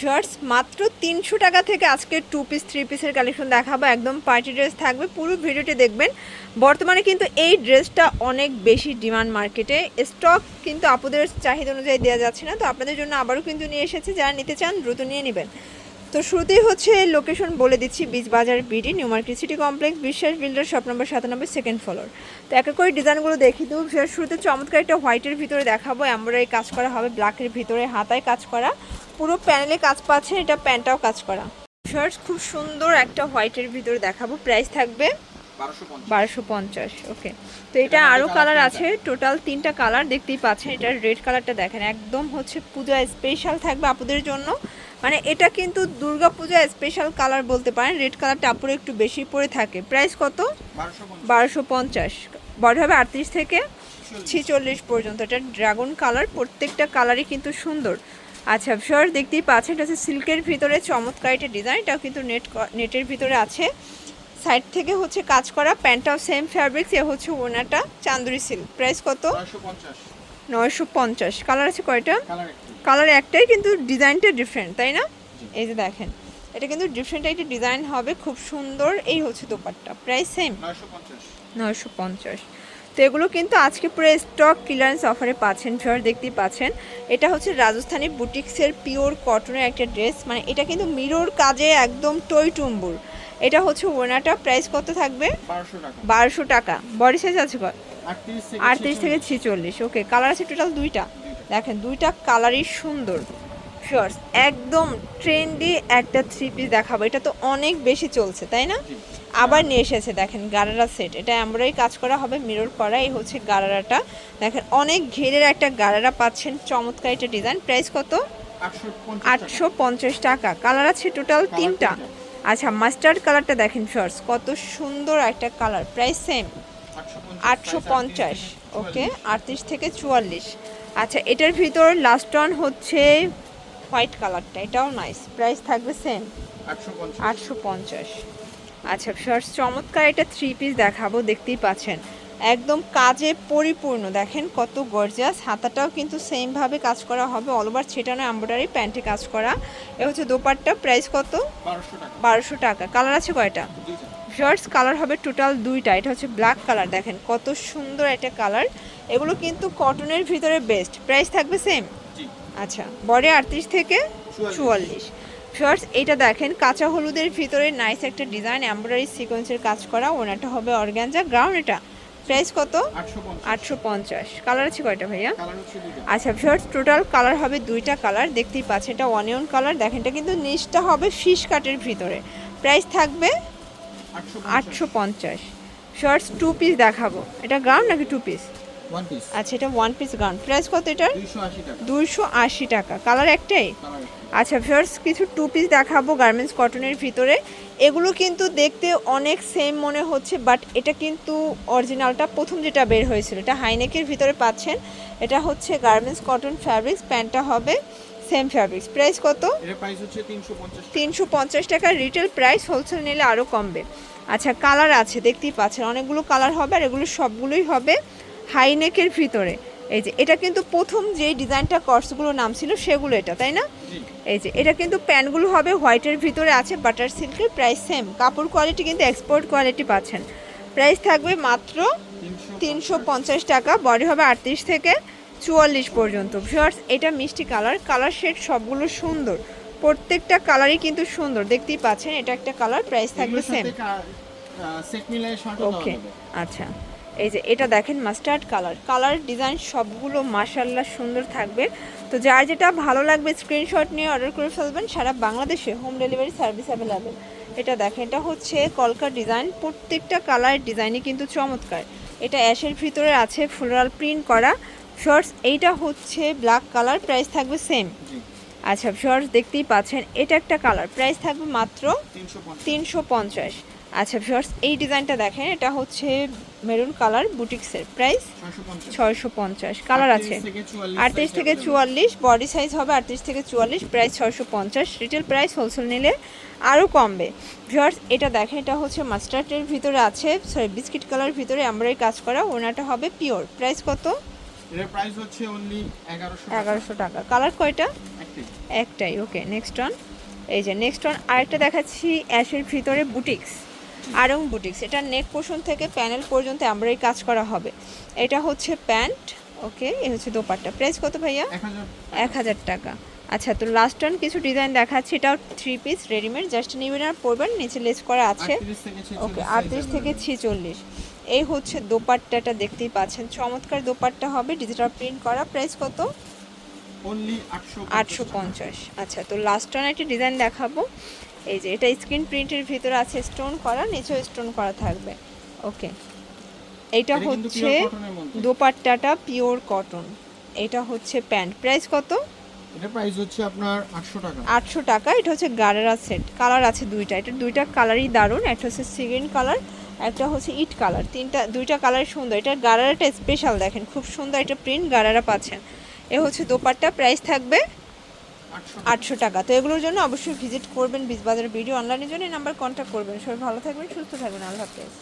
Viewers, মাত্র তিনশো টাকা থেকে আজকে টু পিস থ্রি পিসের কালেকশন দেখাবো। একদম পার্টি ড্রেস থাকবে, পুরো ভিডিওটি দেখবেন। বর্তমানে কিন্তু এই ড্রেসটা অনেক বেশি ডিমান্ড মার্কেটে স্টক কিন্তু আপনাদের চাহিদা অনুযায়ী দেওয়া যাচ্ছে না, তো আপনাদের জন্য আবারও কিন্তু নিয়ে এসেছে। যারা নিতে চান, দ্রুত নিয়ে নেবেন। তো শুরুতেই হচ্ছে লোকেশন বলে দিচ্ছি Bij Bazar BD New Market city complex Biswas builder shop number সাতানব্বই সেকেন্ড ফ্লোর তো এক এক করে ডিজাইনগুলো দেখি দেবো বিশেষ শুরুতে চমৎকার একটা হোয়াইটের ভিতরে দেখাবো এমব্রয়ডারি কাজ করা হবে ব্ল্যাকের ভিতরে হাতায় কাজ করা। পুরো প্যানেলে কাজ পাচ্ছে এটা প্যান্টটাও কাজ করা। শার্টস খুব সুন্দর একটা হোয়াইটের ভিতরে দেখাবো প্রাইস থাকবে বারোশো পঞ্চাশ ওকে। তো এটা আরও কালার আছে টোটাল তিনটা কালার দেখতেই পাচ্ছেন এটার রেড কালারটা দেখেন একদম হচ্ছে পূজা স্পেশাল থাকবে আপুদের জন্য। মানে এটা কিন্তু দুর্গা পূজা স্পেশাল কালার বলতে পারেন রেড কালারটা আপুরে একটু বেশি পড়ে থাকে। প্রাইস কত? বারোশো পঞ্চাশ। বড় হবে আটত্রিশ থেকে ছিচল্লিশ। পর্যন্ত। এটা ড্রাগন কালার প্রত্যেকটা কালারই কিন্তু সুন্দর। আচ্ছা শিওর দেখতেই পাচ্ছেন এটা হচ্ছে সিল্কের ভিতরে চমৎকার একটা ডিজাইন এটাও কিন্তু নেট নেটের ভিতরে আছে। সাইড থেকে হচ্ছে কাজ করা প্যান্টটাও সেম ফ্যাব্রিক্স এ হচ্ছে ওনাটা চান্দুরি সিল্ক প্রাইস কত? নয়শো পঞ্চাশ। কালার আছে কয়টা? কালার একটাই কিন্তু ডিজাইনটা ডিফারেন্ট তাই না? এই যে দেখেন এটা কিন্তু ডিফারেন্ট একটা ডিজাইন হবে খুব সুন্দর। এই হচ্ছে দোপাট্টা প্রাইস সেম নয়শো পঞ্চাশ। তো এগুলো কিন্তু আজকে পুরো স্টক ক্লিয়ারেন্স অফারে পাচ্ছেন ফিওর দেখতেই পাচ্ছেন। এটা হচ্ছে রাজস্থানি বুটিক্সের পিওর কটনের একটা ড্রেস মানে এটা কিন্তু মিরর কাজে একদম টই টুম্বুর। এটা হচ্ছে ওনাটা প্রাইস কত থাকবে? বারোশো টাকা। বডি সাইজ আছে কত? আটত্রিশ থেকে ছিচল্লিশ। ওকে কালার আছে টোটাল দুইটা। দেখেন দুইটা কালারই সুন্দর। শিওর একদম ট্রেন্ডি একটা থ্রি পিস দেখাবো। এটা তো অনেক বেশি চলছে তাই না? আবার নিয়ে এসেছে দেখেন গারারা সেট এটা এমব্রয়ডারি কাজ করা হবে মিরর করা এই হচ্ছে গারারাটা। দেখেন অনেক ঘেরের একটা গারারা পাচ্ছেন চমৎকার একটা ডিজাইন প্রাইস কত? আটশো পঞ্চাশ টাকা। কালার আছে টোটাল তিনটা। আচ্ছা মাস্টার্ড কালারটা দেখেন শর্টস কত সুন্দর একটা কালার প্রাইস সেম আটশো পঞ্চাশ ওকে আটত্রিশ থেকে চুয়াল্লিশ। আচ্ছা এটার ভিতর লাস্ট ওয়ান হচ্ছে হোয়াইট কালারটা এটাও নাইস প্রাইস থাকবে সেম আটশো পঞ্চাশ। আচ্ছা শর্টস চমৎকার এটা থ্রি পিস দেখাবো দেখতেই পাচ্ছেন। একদম কাজে পরিপূর্ণ। দেখেন কত গর্জিয়াস হাতাটাও কিন্তু সেমভাবে কাজ করা হবে। অল ওভার ছেটানো এম্ব্রয়ডারি প্যান্টে কাজ করা। এ হচ্ছে দোপাট্টা। প্রাইস কত? বারোশো টাকা। কালার আছে কয়টা? শর্টস কালার হবে টোটাল দুইটা। এটা হচ্ছে ব্ল্যাক কালার দেখেন কত সুন্দর একটা কালার এগুলো কিন্তু কটনের ভিতরে বেস্ট প্রাইস থাকবে সেম আচ্ছা বডি আটত্রিশ থেকে চুয়াল্লিশ। শর্টস এটা দেখেন কাঁচা হলুদের ভিতরে নাইস একটা ডিজাইন এমব্রয়ডারি সিকোয়েন্সের কাজ করা। ওনাটা হবে অর্গ্যানজা গ্রাউন্ড এটা প্রাইস কত? আটশো পঞ্চাশ। কালার আছে কয়টা ভাইয়া? আচ্ছা শর্টস টোটাল কালার হবে দুইটা কালার দেখতেই পাচ্ছেন এটা অনিয়ন কালার দেখেন এটা কিন্তু নিচটা হবে ফিশ কাটের ভিতরে। প্রাইস থাকবে আটশো পঞ্চাশ। শর্টস টু পিস দেখাবো। এটা গ্রাউন্ড নাকি টু পিস আচ্ছা এটা ওয়ান পিস গ্রাউন্ড প্রাইস কত এটার? দুইশো আশি টাকা। কালার একটাই? আচ্ছা ফিয়ার্স কিছু টু পিস দেখাবো গার্মেন্টস কটনের ভিতরে। এগুলো কিন্তু দেখতে অনেক সেম মনে হচ্ছে বাট এটা কিন্তু অরিজিনালটা প্রথম যেটা বের হয়েছিল এটা হাইনেকের ভিতরে পাচ্ছেন। এটা হচ্ছে গার্মেন্টস কটন ফ্যাব্রিক্স প্যান্টটা হবে সেম ফ্যাব্রিক্স প্রাইস কত? তিনশো পঞ্চাশ টাকার রিটেল প্রাইস হোলসেল নিলে আরও কমবে। আচ্ছা কালার আছে দেখতেই পাচ্ছেন। অনেকগুলো কালার হবে আর এগুলো সবগুলোই হবে হাই হাইনেকের ভিতরে। এই যে এটা কিন্তু প্রথম যে ডিজাইনটা কর্সগুলো নাম ছিল সেগুলো এটা তাই না? এই যে এটা কিন্তু প্যান্টগুলো হবে হোয়াইটের ভিতরে আছে বাটার সিল্কের প্রাইস সেম কাপড় কোয়ালিটি কিন্তু এক্সপোর্ট কোয়ালিটি পাচ্ছেন। প্রাইস থাকবে মাত্র তিনশো পঞ্চাশ টাকা বডি হবে আটত্রিশ থেকে চুয়াল্লিশ পর্যন্ত। ভিউয়ার্স এটা মিষ্টি কালার কালার শেড সবগুলো সুন্দর। প্রত্যেকটা কালারই কিন্তু সুন্দর। দেখতেই পাচ্ছেন এটা একটা কালার প্রাইস থাকবে সেম ওকে আচ্ছা। এই যে এটা দেখেন মাস্টার্ড কালার কালার ডিজাইন সবগুলো মাশাল্লাহ সুন্দর থাকবে। তো যার যেটা ভালো লাগবে স্ক্রিনশট নিয়ে অর্ডার করে ফেলবেন। সারা বাংলাদেশে হোম ডেলিভারি সার্ভিস অ্যাভেলেবেল এটা দেখেন এটা হচ্ছে কলকা ডিজাইন প্রত্যেকটা কালার ডিজাইনই কিন্তু চমৎকার। এটা অ্যাশের ভিতরে আছে ফ্লোরাল প্রিন্ট করা। শর্টস এইটা হচ্ছে ব্ল্যাক কালার প্রাইস থাকবে সেম আচ্ছা শর্টস দেখতেই পাচ্ছেন এটা একটা কালার প্রাইস থাকবে মাত্র তিনশো পঞ্চাশ। আচ্ছা শর্টস এই ডিজাইনটা দেখেন এটা হচ্ছে মেরুন কালার বুটিক্সের প্রাইস ছয়শো পঞ্চাশ। কালার আছে। আটত্রিশ থেকে চুয়াল্লিশ বডি সাইজ হবে আটত্রিশ থেকে চুয়াল্লিশ প্রাইস ছয়শো পঞ্চাশ। রিটেল প্রাইস হোলসেল নিলে আরও কমবে। ভিওর্স এটা দেখেন এটা হচ্ছে মাস্টার্ডের ভিতরে আছে সরি বিস্কিট কালার ভিতরে আমরাই কাজ করা ওনাটা হবে পিওর প্রাইস কত? এর প্রাইস হচ্ছে অনলি 1100 এগারোশো টাকা। কালার কয়টা? একটাই। ওকে নেক্সট অন এই যে নেক্সট অন আরেকটা দেখাচ্ছি অ্যাশের ভিতরে বুটিক্স আরং বুটিক্স। এটা নেক পোর্শন থেকে প্যানেল পর্যন্ত আমরাই কাজ করা হবে। এটা হচ্ছে প্যান্ট ওকে এ হচ্ছে দোপাট্টা। প্রাইস কত ভাইয়া? এক হাজার টাকা। আচ্ছা তো লাস্ট অন কিছু ডিজাইন দেখাচ্ছি। এটাও থ্রি পিস রেডিমেড জাস্ট নিবেন আর পরবেন নিচে লেস করা আছে। ওকে আটত্রিশ থেকে। ছিচল্লিশ। এই হচ্ছে দোপাট্টাটা দেখতেই পাচ্ছেন। চমৎকার দোপাট্টা হবে। ডিজিটাল প্রিন্ট করা। প্রাইস কত? Only 850 আটশো পঞ্চাশ। আচ্ছা তো লাস্ট অন একটা ডিজাইন দেখাবো। এই যে এটা স্ক্রিন প্রিন্টের ভিতরে আছে স্টোন করা নিচেও স্টোন করা থাকবে। ওকে এটা হচ্ছে। দোপাট্টাটা পিওর কটন এটা হচ্ছে প্যান্ট প্রাইস কত? এটা প্রাইস হচ্ছে আপনার 800 টাকা। আটশো টাকা। এটা হচ্ছে গারেরা সেট কালার আছে দুইটা। এটা দুইটা কালারই দারুণ। একটা হচ্ছে সিগ্রিন কালার একটা হচ্ছে ইট কালার, তিনটা, দুইটা কালার সুন্দর। এটা গারারাটা স্পেশাল দেখেন, খুব সুন্দর একটা প্রিন্ট গারারা পাচ্ছেন। এ হচ্ছে দোপাট্টা প্রাইস থাকবে আটশো টাকা। তো এগুলোর জন্য অবশ্যই ভিজিট করবেন বিজবাজার ভিডিও অনলাইনের জন্য নাম্বার কন্ট্যাক্ট করবেন। সবাই ভালো থাকবেন, সুস্থ থাকবেন। আল্লাহ হাফেজ।